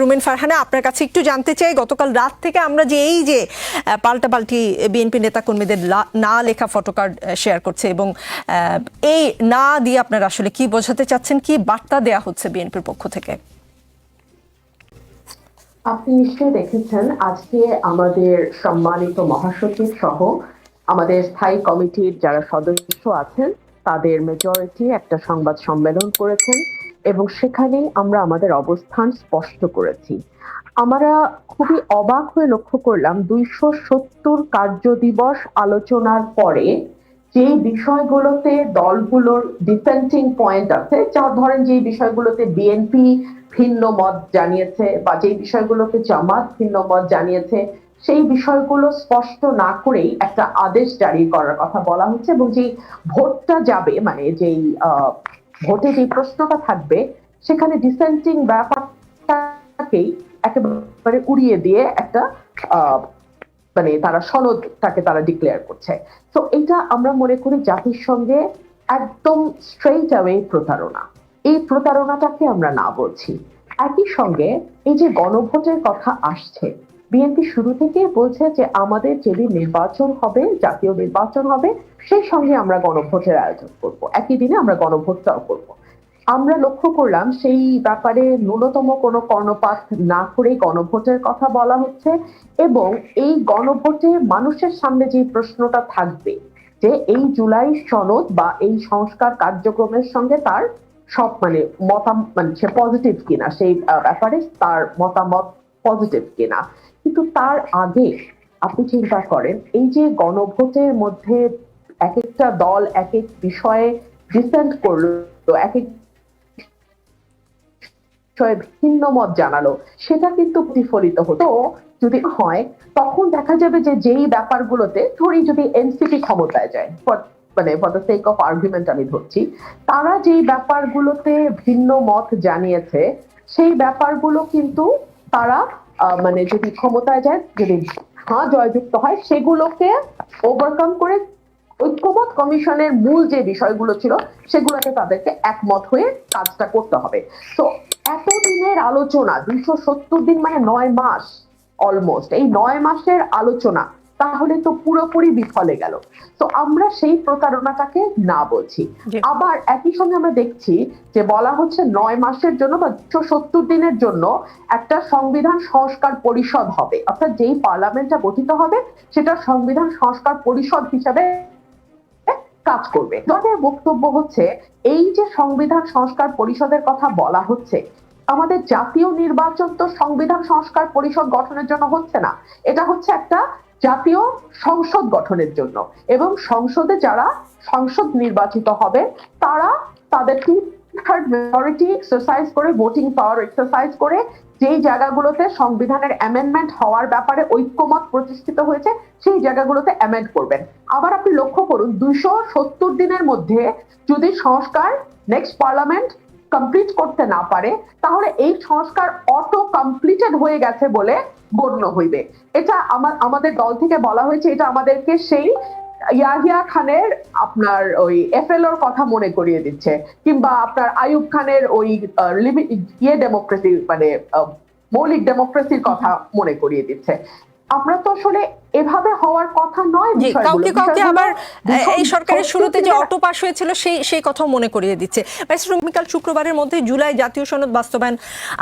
রুমিন ফারহানা আপনার কাছে একটু জানতে চাই গতকাল রাত থেকে আমরা যে এই যে আহ, পাল্টাপাল্টি বিএনপি নেতাকর্মীদের না লেখা ফটোকার্ড শেয়ার করছে এবং এই না দিয়ে আপনারা আসলে কি বোঝাতে চাচ্ছেন কি বার্তা দেয়া হচ্ছে বিএনপির পক্ষ থেকে? আপনি নিশ্চয়ই দেখেছেন আজকে আমাদের সম্মানিত মহাসচিব সহ আমাদের স্থায়ী কমিটির যারা সদস্য আছেন তাদের মেজরিটি একটা সংবাদ সম্মেলন করেছেন। এবং সেখানে আমরা আমাদের অবস্থান স্পষ্ট করেছি। আমরা খুবই অবাক হয়ে লক্ষ্য করলাম দুইশো সত্তর কার্য দিবস আলোচনার পরে যে বিষয়গুলোতে দলগুলোর ডিসেন্টিং পয়েন্ট আছে যা ধরেন যে বিষয়গুলোতে বিএনপি ভিন্ন মত জানিয়েছে বা যে বিষয়গুলোতে জামাত ভিন্ন মত জানিয়েছে সেই বিষয়গুলো স্পষ্ট না করেই একটা আদেশ জারি করার কথা বলা হচ্ছে এবং যে ভোটটা যাবে মানে যেই আহ, ভোটে যে প্রশ্নটা থাকবে, সেখানে ডিসেন্টিং ব্যাপারটাকেই একেবারে উড়িয়ে দিয়ে একটা মানে তারা সনদটাকে তারা ডিক্লেয়ার করছে। তো এটা আমরা মনে করি জাতির সঙ্গে একদম স্ট্রেইট অ্যাওয়ে প্রতারণা। এই প্রতারণাটাকে আমরা না বলছি। একই সঙ্গে এই যে গণভোটের কথা আসছে বিএনপি শুরু থেকে বলছে যে আমাদের যেদিন নির্বাচন হবে, জাতীয় নির্বাচন হবে, সেই সঙ্গে আমরা গণভোটের আয়োজন করব। একই দিনে আমরা গণভোটটাও করব। আমরা লক্ষ্য করলাম সেই ব্যাপারে ন্যূনতম কোনো কর্ণপাত না করে গণভোটের কথা বলা হচ্ছে এবং এই গণভোটে মানুষের সামনে যে প্রশ্নটা থাকবে যে এই জুলাই সনদ বা এই সংস্কার কার্যক্রমের সঙ্গে তার সব মানে মতাম মানে সে পজিটিভ কিনা, সেই ব্যাপারে তার মতামত পজিটিভ কিনা কিন্তু তার আগে আপনি চিন্তা করেন, এই যে গণভোটের মধ্যে এক একটা দল এক এক বিষয়ে ডিসেন্ট করল এক এক বিষয়ে ভিন্ন মত জানালো, সেটা কিন্তু প্রতিফলিত হতো। যদি হয়, তখন দেখা যাবে যে যেই ব্যাপারগুলোতে ধরি যদি এনসিপি ক্ষমতায় যায় মানে for the sake of argument আমি ধরছি, তারা যেই ব্যাপারগুলোতে ভিন্ন মত জানিয়েছে, সেই ব্যাপারগুলো কিন্তু তারা মানে যদি ক্ষমতায় যায়, যদি হ্যাঁ জয়যুক্ত হয়, সেগুলোকে ওভারকাম করে ঐক্যমত কমিশনের মূল যে বিষয়গুলো ছিল সেগুলোকে তাদেরকে একমত হয়ে কাজটা করতে হবে। তো এতদিনের আলোচনা, দুইশো সত্তর দিন মানে নয় মাস অলমোস্ট এই নয় মাসের আলোচনা তাহলে তো পুরোপুরি বিফলে গেল। তো আমরা সেই প্রতারণাটাকে না বলছি। আবার একই সঙ্গে আমরা দেখছি যে বলা হচ্ছে নয় মাসের জন্য বা দুশো সত্তর দিনের জন্য একটা সংবিধান সংস্কার পরিষদ হবে। অর্থাৎ যেই পার্লামেন্টটা গঠিত হবে সেটা সংবিধান সংস্কার পরিষদ হিসাবে কাজ করবে। তাদের বক্তব্য হচ্ছে এই যে সংবিধান সংস্কার পরিষদের কথা বলা হচ্ছে আমাদের জাতীয় নির্বাচন তো সংবিধান সংস্কার পরিষদ গঠনের জন্য হচ্ছে না। এটা হচ্ছে একটা জাতীয় সংসদ গঠনের জন্য। এবং সংসদে যারা সংসদ নির্বাচিত হবে, তারা তাদের টু থার্ড মেজরিটি এক্সারসাইজ করে ভোটিং পাওয়ার এক্সারসাইজ করে, যেই জায়গাগুলোতে সংবিধানের অ্যামেন্ডমেন্ট হওয়ার ব্যাপারে ঐক্যমত প্রতিষ্ঠিত হয়েছে, সেই জায়গাগুলোতে অ্যামেন্ড করবেন। আবার আপনি লক্ষ্য করুন, দুইশো সত্তর দিনের মধ্যে যদি সংস্কার নেক্সট পার্লামেন্ট কমপ্লিট করতে না পারে, তাহলে এই সংস্কার অটো কমপ্লিটেড হয়ে গেছে বলে গণ্য হইবে। এটা আমার, আমাদের দল থেকে বলা হয়েছে, এটা আমাদেরকে সেই ইয়াহিয়া খানের আপনার ওই এফএলওর কথা মনে করিয়ে দিচ্ছে, কিংবা আপনার আইয়ুব খানের ওই ইয়ে ডেমোক্রেসি মানে মৌলিক ডেমোক্রেসির কথা মনে করিয়ে দিচ্ছে। আমরা তো আসলে এভাবে হওয়ার কথা নয় কাউকে কাউকে আবার এই সরকারের শুরুতে যে অটো পাস হয়েছিল সেই সেই কথাও মনে করিয়ে দিচ্ছে। রুমিকাল শুক্রবারের মধ্যে জুলাই জাতীয় সনদ বাস্তবায়ন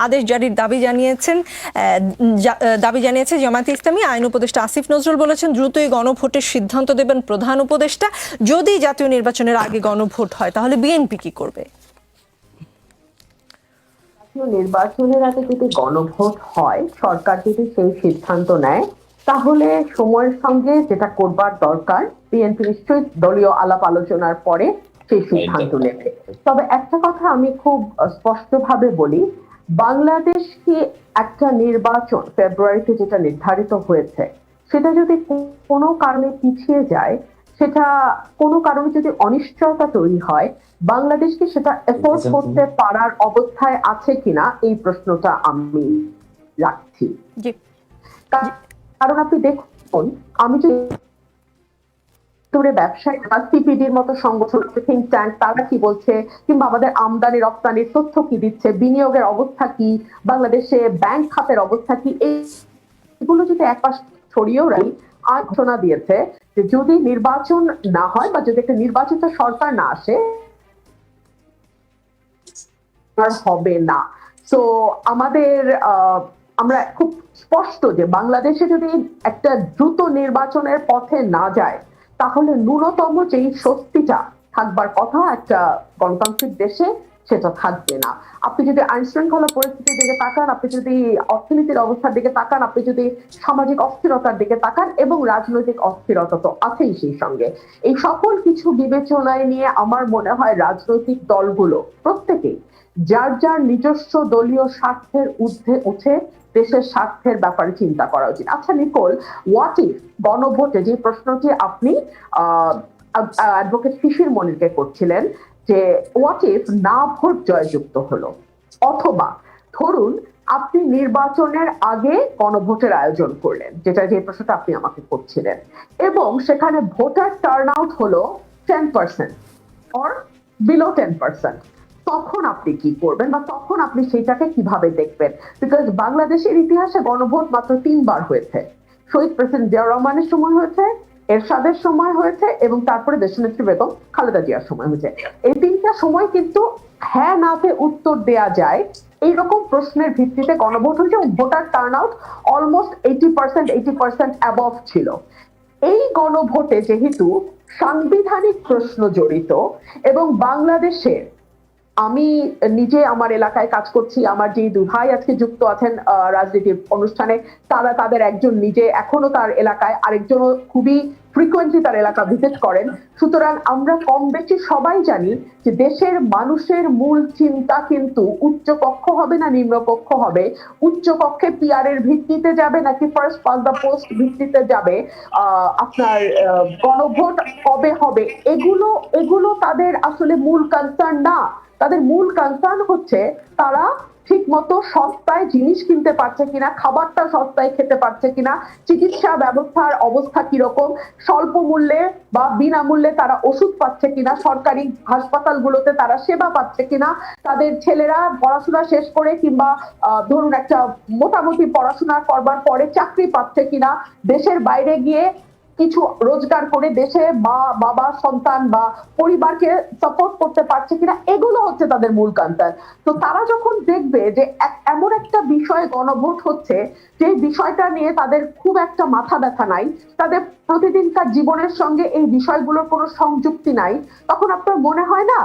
আদেশ জারির দাবি জানিয়েছেন দাবি জানিয়েছে জামায়াতে ইসলামী। আইন উপদেষ্টা আসিফ নজরুল বলেছেন দ্রুতই গণভোটের সিদ্ধান্ত দেবেন প্রধান উপদেষ্টা। যদি জাতীয় নির্বাচনের আগে গণভোট হয় তাহলে বিএনপি কি করবে? নির্বাচনের আগে যদি গণভোট হয় সরকার যদি সেই সিদ্ধান্ত নেয় তাহলে সময়ের সঙ্গে যেটা করবার দরকার বিএনপি নিশ্চয়ই দলীয় আলাপ আলোচনার পরে সেই সিদ্ধান্ত নেবে। তবে একটা কথা আমি খুব স্পষ্টভাবে বলি বাংলাদেশ কি একটা নির্বাচন ফেব্রুয়ারিতে যেটা নির্ধারিত হয়েছে সেটা যদি কোনো কারণে পিছিয়ে যায় সেটা কোনো কারণে যদি অনিশ্চয়তা তৈরি হয় বাংলাদেশ কি সেটা এফোর্ড করতে পারার অবস্থায় আছে কিনা এই প্রশ্নটা আমি রাখছি। জি। কারণ আপনি দেখুন আমি ব্যবসায়ী বা সিপিডির মতো সংগঠন থিঙ্ক ট্যাঙ্ক তারা কি বলছে? কিংবা আমাদের আমদানি রপ্তানির তথ্য কি দিচ্ছে? বিনিয়োগের অবস্থা কি? বাংলাদেশে ব্যাংক খাতের অবস্থা কি? এই এগুলো যদি এক পাশ ছড়িয়েও রাখি দিয়েছে যে যদি নির্বাচন না হয় বা যদি একটা নির্বাচিত সরকার না আসে আর হবে না। তো আমাদের আহ, আমরা খুব স্পষ্ট যে বাংলাদেশে যদি একটা দ্রুত নির্বাচনের পথে না যায়, তাহলে ন্যূনতম যেই স্বস্তিটা থাকবার কথা একটা গণতান্ত্রিক দেশে সেটা থাকবে না। আপনি যদি আইন শৃঙ্খলা পরিস্থিতির দিকে তাকান, আপনি যদি অর্থনীতির অবস্থার দিকে তাকান, আপনি যদি সামাজিক অস্থিরতার দিকে তাকান এবং রাজনৈতিক অস্থিরতা তো আছেই সেই সঙ্গে। এই সকল কিছু বিবেচনায় নিয়ে আমার মনে হয় রাজনৈতিক দলগুলো প্রত্যেকেই, যার যার নিজস্ব দলীয় স্বার্থের ঊর্ধ্বে উঠে দেশের স্বার্থের ব্যাপারে চিন্তা করা উচিত। আচ্ছা নিকোল হোয়াট ইফ গণভোটে যে প্রশ্নটি আপনি, আহ অ্যাডভোকেট শিশির মনিরকে করছিলেন যে হোয়াট ইফ না ভোট জয়যুক্ত হলো? অথবা ধরুন আপনি নির্বাচনের আগে গণভোটের আয়োজন করলেন, যেটা যে প্রশ্নটা আপনি আমাকে করছিলেন, এবং সেখানে ভোটার টার্ন আউট হলো ten percent or below ten percent তখন আপনি কি করবেন বা তখন আপনি সেটাকে কীভাবে দেখবেন? বিকজ বাংলাদেশের ইতিহাসে গণভোট মাত্র তিনবার হয়েছে। শহীদ প্রেসিডেন্ট জিয়া রহমানের সময় হয়েছে এরশাদের সময় হয়েছে এবং তারপরে দেশনেত্রী বেগম খালেদা জিয়ার সময় হয়েছে। এই তিনটা সময় কিন্তু হ্যাঁ নাতে উত্তর দেয়া যায়। এইরকম প্রশ্নের ভিত্তিতে গণভোট হয়েছে voter turnout almost eighty percent eighty percent above ছিল। এই গণভোটে যেহেতু সাংবিধানিক প্রশ্ন জড়িত এবং বাংলাদেশের আমি নিজে আমার এলাকায় কাজ করছি, আমার যে দু ভাই আজকে যুক্ত আছেন রাজনীতির অনুষ্ঠানে, তারা তাদের একজন নিজে এখনও তার এলাকায় আরেকজনও খুবই ফ্রিকোয়েন্টলি তার এলাকা ভিজিট করেন। সুতরাং আমরা কম বেশি সবাই জানি যে দেশের মানুষের মূল চিন্তা কিন্তু উচ্চ কক্ষ হবে না নিম্ন কক্ষ হবে? উচ্চ কক্ষে পিআর এর ভিত্তিতে যাবে নাকি ফার্স্ট পাস দ্য পোস্ট ভিত্তিতে যাবে? আপনার গণভোট কবে হবে? এগুলো এগুলো তাদের আসলে মূল কনসার্ন না। তাদের মূল কনসার্ন হচ্ছে তারা ঠিক মতো সস্তায় জিনিস কিনতে পারছে কিনা, খাবারটা সস্তায় খেতে পারছে কিনা, চিকিৎসা ব্যবস্থার অবস্থা কীরকম, স্বল্প মূল্যে বা বিনামূল্যে তারা ওষুধ পাচ্ছে কিনা, সরকারি হাসপাতালগুলোতে তারা সেবা পাচ্ছে কিনা, তাদের ছেলেরা পড়াশোনা শেষ করে কিংবা ধরুন একটা মোটামুটি পড়াশোনা করবার পরে চাকরি পাচ্ছে কিনা, দেশের বাইরে গিয়ে কিছু রোজগার করে দেশে মা, বাবা, সন্তান বা পরিবারকে সাপোর্ট করতে পারছে কিনা, এগুলো হচ্ছে তাদের মূল কান্তার তো তারা যখন দেখবে যে এমন একটা বিষয়ে গণভোট হচ্ছে, যে বিষয়টা নিয়ে তাদের খুব একটা মাথা ব্যথা নাই, তাদের প্রতিদিনকার জীবনের সঙ্গে এই বিষয়গুলোর কোনো সংযুক্তি নাই, তখন আপনার মনে হয় না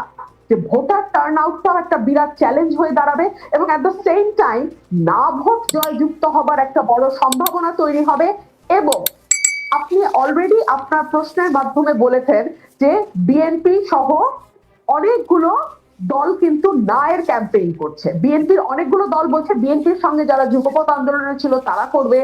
যে ভোটার টার্ন আউটটাও একটা বিরাট চ্যালেঞ্জ হয়ে দাঁড়াবে এবং অ্যাট দ্য সেম টাইম না ভোট জয়যুক্ত হবার একটা বড় সম্ভাবনা তৈরি হবে এবং আপনি অলরেডি আপনার প্রশ্নের মাধ্যমে বলেছেন যে বিএনপি সহ অনেকগুলো দল কিন্তু নায়ের ক্যাম্পেইন করছে। বিএনপির অনেকগুলো দল বলছে বিএনপির সঙ্গে যারা যুগপথ আন্দোলনে ছিল তারা করবে।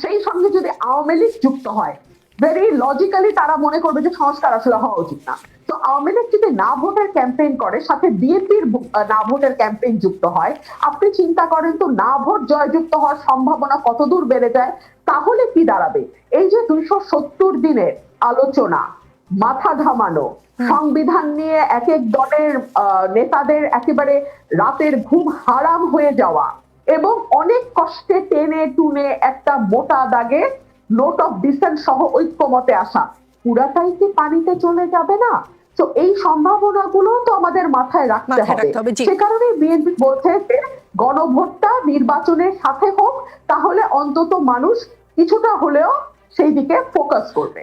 সেই সঙ্গে যদি আওয়ামী লীগ যুক্ত হয় ভেরি লজিক্যালি তারা মনে করবে যে সংস্কার আসলে হওয়া উচিত না। তো আওয়ামী লীগ যদি না ভোটের ক্যাম্পেইন করে সাথে বিএনপির না ভোটের ক্যাম্পেইন যুক্ত হয় আপনি চিন্তা করেন তো না ভোট জয়যুক্ত হওয়ার সম্ভাবনা কতদূর বেড়ে যায়? তাহলে কি দাঁড়াবে? এই যে দুইশো সত্তর দিনের আলোচনা মাথা ঘামানো সংবিধান নিয়ে এক এক দলের নেতাদের একেবারে রাতের ঘুম হারাম হয়ে যাওয়া এবং অনেক কষ্টে টেনে টুনে একটা মোটা দাগে নোট অফ ডিসেন্ট সহ ঐক্যমতে আসা পুরাটাই কি পানিতে চলে যাবে না? তো এই সম্ভাবনাগুলো তো আমাদের মাথায় রাখতে হবে। সে কারণে বিএনপি বলছে যে গণভোটটা নির্বাচনের সাথে হোক তাহলে অন্তত মানুষ কিছুটা হলেও সেই দিকে ফোকাস করবে।